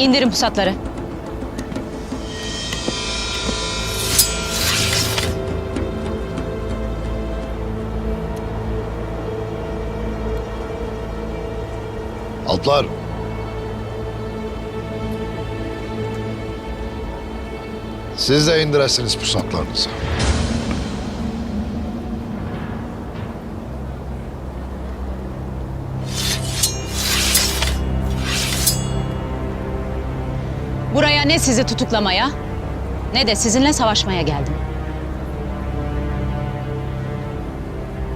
İndirin pusatları. Alplar. Siz de indiresiniz pusatlarınızı. Buraya ne sizi tutuklamaya ne de sizinle savaşmaya geldim.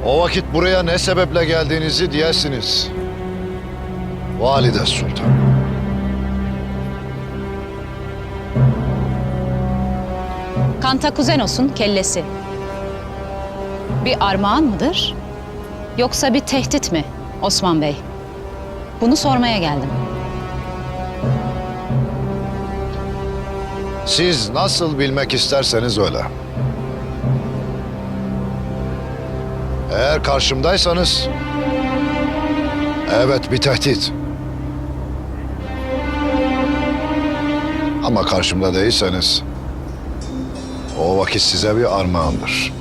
O vakit buraya ne sebeple geldiğinizi diyesiniz. Valide Sultan. Kantakuzenos'un kellesi. Bir armağan mıdır? Yoksa bir tehdit mi Osman Bey? Bunu sormaya geldim. Siz nasıl bilmek isterseniz öyle. Eğer karşımdaysanız... Evet bir tehdit. Ama karşımda değilseniz... O vakit size bir armağandır.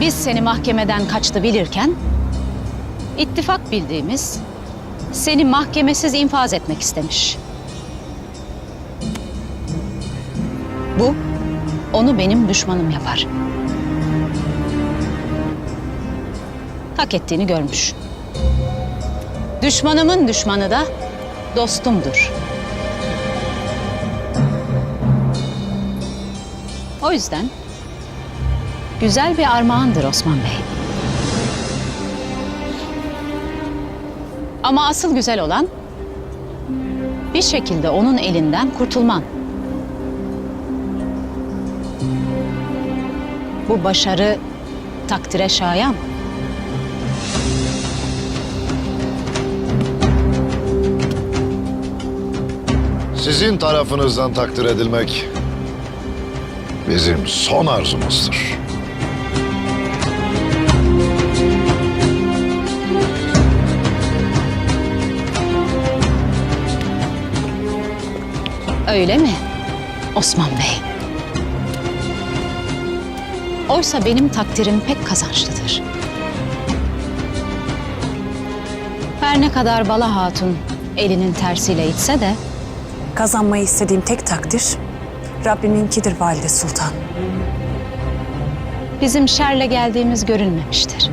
Biz seni mahkemeden kaçtı bilirken ittifak bildiğimiz seni mahkemesiz infaz etmek istemiş. Bu onu benim düşmanım yapar. Hak ettiğini görmüş. Düşmanımın düşmanı da dostumdur. O yüzden güzel bir armağandır Osman Bey. Ama asıl güzel olan bir şekilde onun elinden kurtulman. Bu başarı takdire şayan. Sizin tarafınızdan takdir edilmek bizim son arzumuzdur. Öyle mi Osman Bey? Oysa benim takdirim pek kazançlıdır. Her ne kadar Bala Hatun elinin tersiyle itse de Kazanmayı istediğim tek takdir Rabbiminkidir Valide Sultan. bizim şerle geldiğimiz görülmemiştir.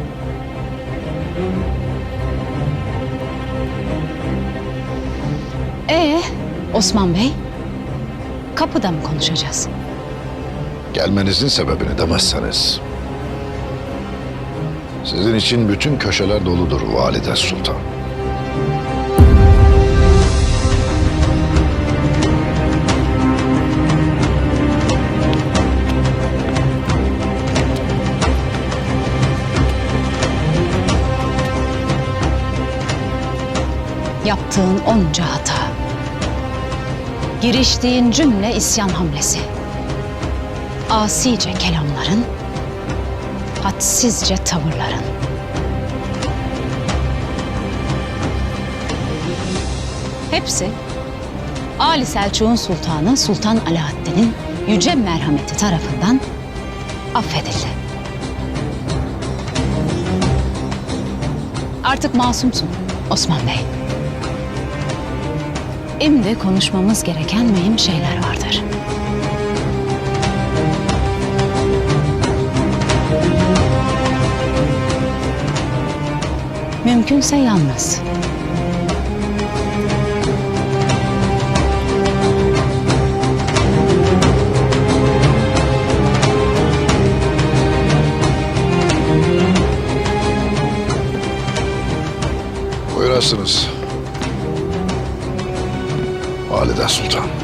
Ee, Osman Bey, kapıda mı konuşacağız? Gelmenizin sebebini demezseniz... Sizin için bütün köşeler doludur Valide Sultan. Yaptığın onca hata. Giriştiğin cümle isyan hamlesi. Asice kelamların, hadsizce tavırların. Hepsi Ali Selçuk'un sultanı Sultan Alaaddin'in yüce merhameti tarafından affedildi. Artık masumsun Osman Bey. Şimdi konuşmamız gereken mühim şeyler vardır. Mümkünse yalnız. Buyurasınız. Valide Sultan.